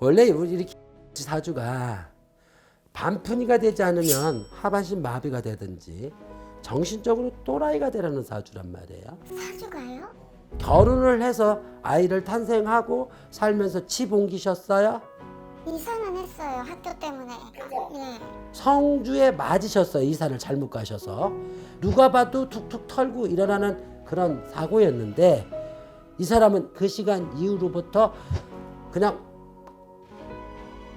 원래 이렇게 사주가 반푼이가 되지 않으면 하반신 마비가 되든지 정신적으로 또라이가 되라는 사주란 말이에요. 사주가요? 결혼을 해서 아이를 탄생하고 살면서 집 옮기셨어요? 이사는 했어요 학교 때문에 예. 성주에 맞으셨어요. 이사를 잘못 가셔서. 누가 봐도 툭툭 털고 일어나는 그런 사고였는데 이 사람은 그 시간 이후로부터 그냥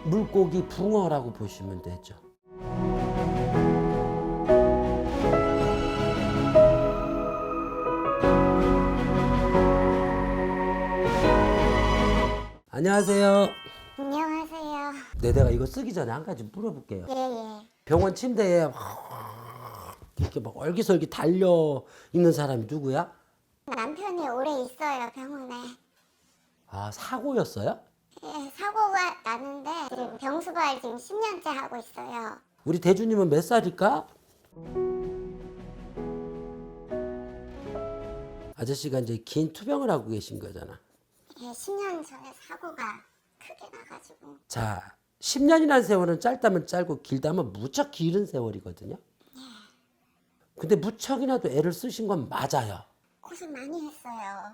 물고기 붕어라고 보시면 되죠. 안녕하세요. 안녕하세요 네, 내가 이거 쓰기 전에 한 가지 물어볼게요. 예 예 병원 침대에 이렇게 막 얼기설기 달려 있는 사람이 누구야? 남편이 오래 있어요 병원에 아 사고였어요? 예, 사고가 나는데 지금 병수발 지금 10년째 하고 있어요 우리 대주님은 몇 살일까? 아저씨가 이제 긴 투병을 하고 계신 거잖아. 예, 10년 전에 사고가 크게 나가지고 자, 10년이라는 세월은 짧다면 짧고 길다면 무척 길은 세월이거든요. 근데 무척이나도 애를 쓰신 건 맞아요. 고생 많이 했어요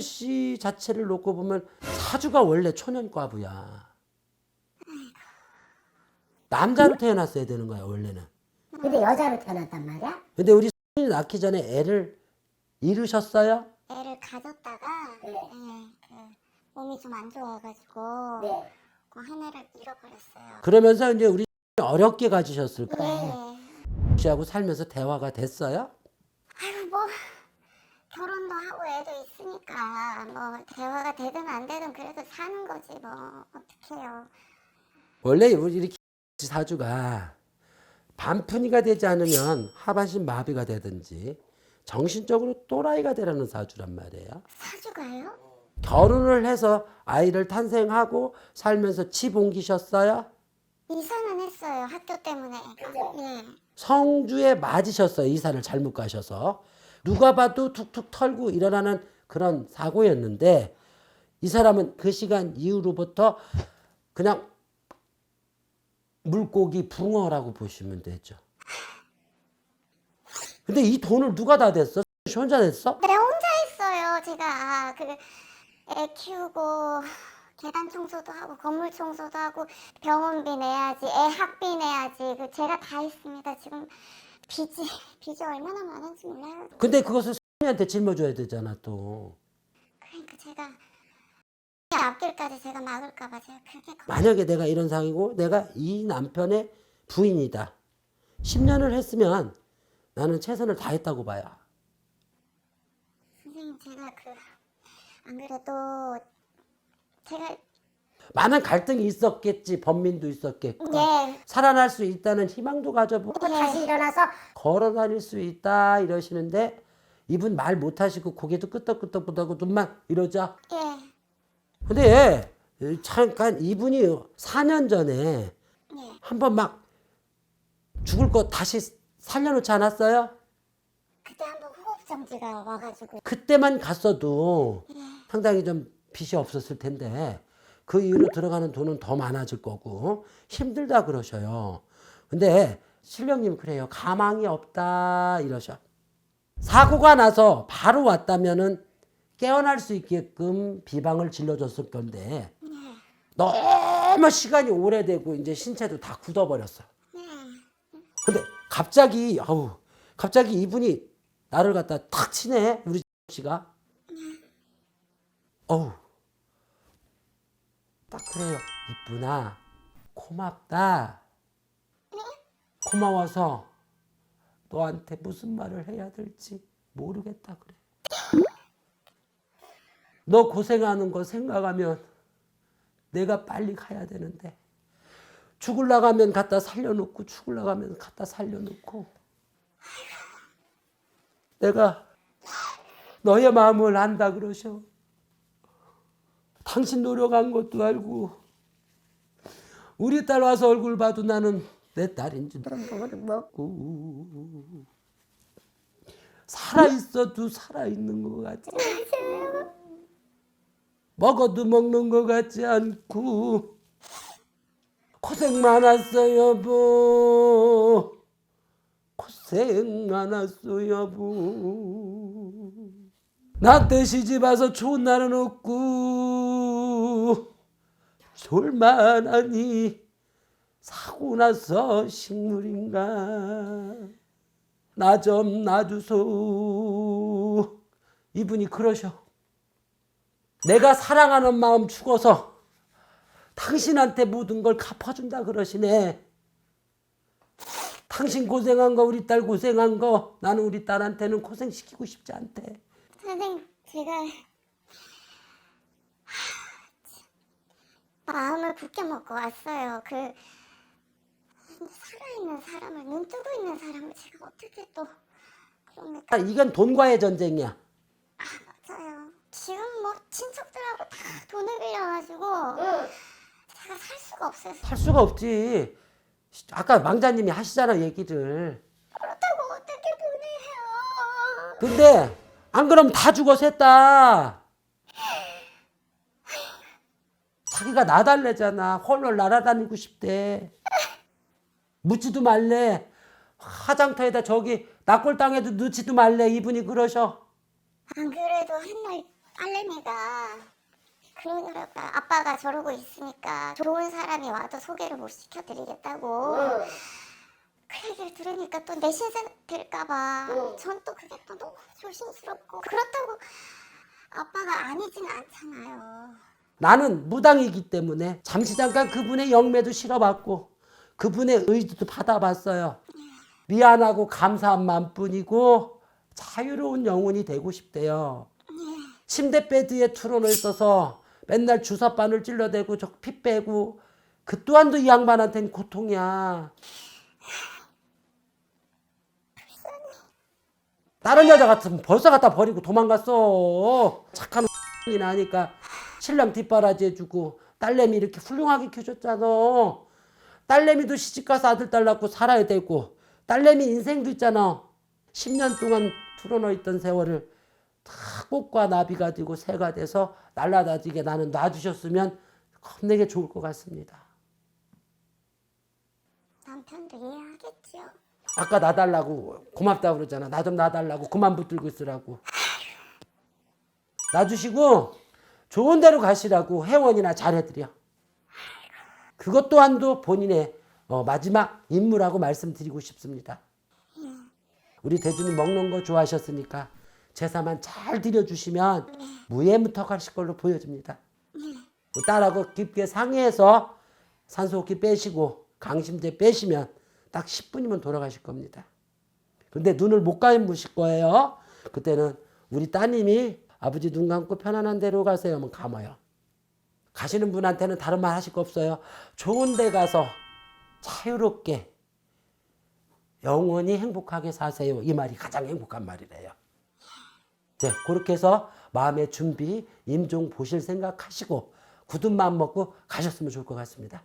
씨 자체를 놓고 보면 사주가 원래 초년과부야. 남자로 태어났어야 되는 거야 원래는. 근데 여자로 태어났단 말이야? 근데 우리 손이 낳기 전에 애를 잃으셨어요? 애를 가졌다가 네. 예, 그 몸이 좀 안 좋아가지고 네. 그 하나를 잃어버렸어요 그러면서 이제 우리 어렵게 가지셨을 예. 거야. 씨하고 살면서 대화가 됐어요? 아유 뭐 결혼도 하고 애도 있으니까 뭐 대화가 되든 안 되든 그래도 사는 거지 뭐 어떡해요 원래 우리 이렇게 사주가 반푼이가 되지 않으면 하반신 마비가 되든지 정신적으로 또라이가 되라는 사주란 말이에요. 사주가요? 결혼을 해서 아이를 탄생하고 살면서 집 옮기셨어요? 이사는 했어요 학교 때문에 예. 성주에 맞으셨어요. 이사를 잘못 가셔서. 누가 봐도 툭툭 털고 일어나는 그런 사고였는데 이 사람은 그 시간 이후로부터 그냥 물고기 붕어라고 보시면 되죠. 근데 이 돈을 누가 다 냈어? 혼자 냈어? 그래 혼자 했어요 제가 그 애 키우고 계단 청소도 하고 건물 청소도 하고 병원비 내야지 애 학비 내야지 그 제가 다 했습니다 지금 빚이 빚이 얼마나 많은지 몰라요 근데 그것을 손님한테 짊어줘야 되잖아 또. 그러니까 제가 앞길까지 제가 막을까봐 제가 그게 걱- 만약에 내가 이런 상이고 내가 이 남편의 부인이다. 10년을 했으면 나는 최선을 다했다고 봐요. 선생님 제가 그 안 그래도 제가 많은 갈등이 있었겠지. 범민도 있었겠고. 예 살아날 수 있다는 희망도 가져보고 또 다시 일어나서 걸어 다닐 수 있다 이러시는데 이분 말 못하시고 고개도 끄덕끄덕하고 눈만 이러자. 예, 근데 잠깐 이분이 4년 전에 예. 한번 막 죽을 거 다시 살려놓지 않았어요? 그때 한번 호흡정지가 와가지고 그때만 갔어도 상당히 좀 빚이 없었을 텐데 그 이후로 들어가는 돈은 더 많아질 거고 힘들다 그러셔요. 근데 신령님 그래요. 가망이 없다 이러셔. 사고가 나서 바로 왔다면은 깨어날 수 있게끔 비방을 질러줬을 건데 너무 시간이 오래되고 이제 신체도 다 굳어버렸어. 근데 갑자기 아우 갑자기 이분이 나를 갖다 탁 치네 우리 씨가 어우 딱 그래요. 이쁘나? 고맙다. 고마워서 너한테 무슨 말을 해야 될지 모르겠다 그래. 너 고생하는 거 생각하면 내가 빨리 가야 되는데. 죽을라 가면 갖다 살려놓고 죽을라 가면 갖다 살려놓고. 내가 너의 마음을 안다 그러셔. 당신 노력한 것도 알고 우리 딸 와서 얼굴 봐도 나는 내 딸인지 모르고. 살아 있어도 살아 있는 것 같아. 먹어도 먹는 것 같지 않고 고생 많았어 여보. 고생 많았어 여보 나때 시집 와서 좋은 날은 없고 졸만하니 사고 나서 식물인가. 나 좀 놔주소. 이분이 그러셔. 내가 사랑하는 마음 죽어서 당신한테 모든 걸 갚아준다 그러시네. 당신 고생한 거 우리 딸 고생한 거 나는 우리 딸한테는 고생시키고 싶지 않대 선생님 제가 마음을 굳게 먹고 왔어요. 그 살아있는 사람을 눈 뜨고 있는 사람을 제가 어떻게 또 그럽니까? 이건 돈과의 전쟁이야 맞아요. 지금 뭐 친척들하고 다 돈을 빌려가지고 제가 살 수가 없어요. 할 수가 없지 아까 망자님이 하시잖아 얘기를 그렇다고 어떻게 보내요? 근데 안 그러면 다 죽어 셋다. 자기가 나달래잖아. 홀로 날아다니고 싶대. 묻지도 말래. 화장터에다 저기 낙골 땅에도 넣지도 말래. 이분이 그러셔. 안 그래도 한날 딸내미가 그러더라고요. 아빠가 저러고 있으니까 좋은 사람이 와도 소개를 못 시켜드리겠다고. 그 얘기를 들으니까 또 내 신세 될까봐 전또 그게 또 너무 조심스럽고 그렇다고 아빠가 아니진 않잖아요. 나는 무당이기 때문에 잠시 잠깐 그분의 영매도 실어봤고 그분의 의지도 받아봤어요. 미안하고 감사한 마음뿐이고 자유로운 영혼이 되고 싶대요. 침대 베드에 투론을 써서 맨날 주사바늘 찔러대고 저 피 빼고 그 또한도 이 양반한테는 고통이야. 다른 여자 같으면 벌써 갖다 버리고 도망갔어. 착한 이나 하니까 신랑 뒷바라지 해주고 딸내미 이렇게 훌륭하게 키워줬잖아. 딸내미도 시집가서 아들 딸 낳고 살아야 되고 딸내미 인생도 있잖아. 10년 동안 틀어놓여 있던 세월을 다 꽃과 나비가 되고 새가 돼서 날라다니게 나는 놔주셨으면 겁내게 좋을 것 같습니다. 남편도 이해하겠지요. 아까 놔달라고 고맙다고 그러잖아. 나 좀 놔달라고 그만 붙들고 있으라고. 놔주시고 좋은 데로 가시라고 회원이나 잘해드려. 그것 또한도 본인의 어, 마지막 임무라고 말씀드리고 싶습니다. 우리 대주님 먹는 거 좋아하셨으니까 제사만 잘 드려주시면 무예무터 가실 걸로 보여집니다. 그 딸하고 깊게 상의해서 산소호흡기 빼시고 강심제 빼시면 딱 10분이면 돌아가실 겁니다. 근데 눈을 못 감으실 거예요. 그때는 우리 따님이 아버지 눈 감고 편안한 데로 가세요. 하면 감아요. 가시는 분한테는 다른 말 하실 거 없어요. 좋은 데 가서 자유롭게 영원히 행복하게 사세요. 이 말이 가장 행복한 말이래요. 네, 그렇게 해서 마음의 준비, 임종 보실 생각하시고 굳은 마음 먹고 가셨으면 좋을 것 같습니다.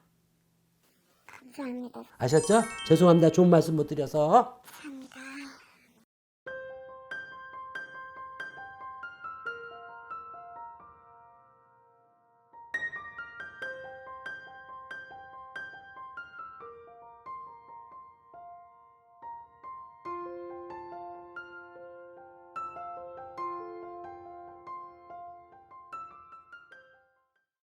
감사합니다. 아셨죠? 죄송합니다. 좋은 말씀 못 드려서. 참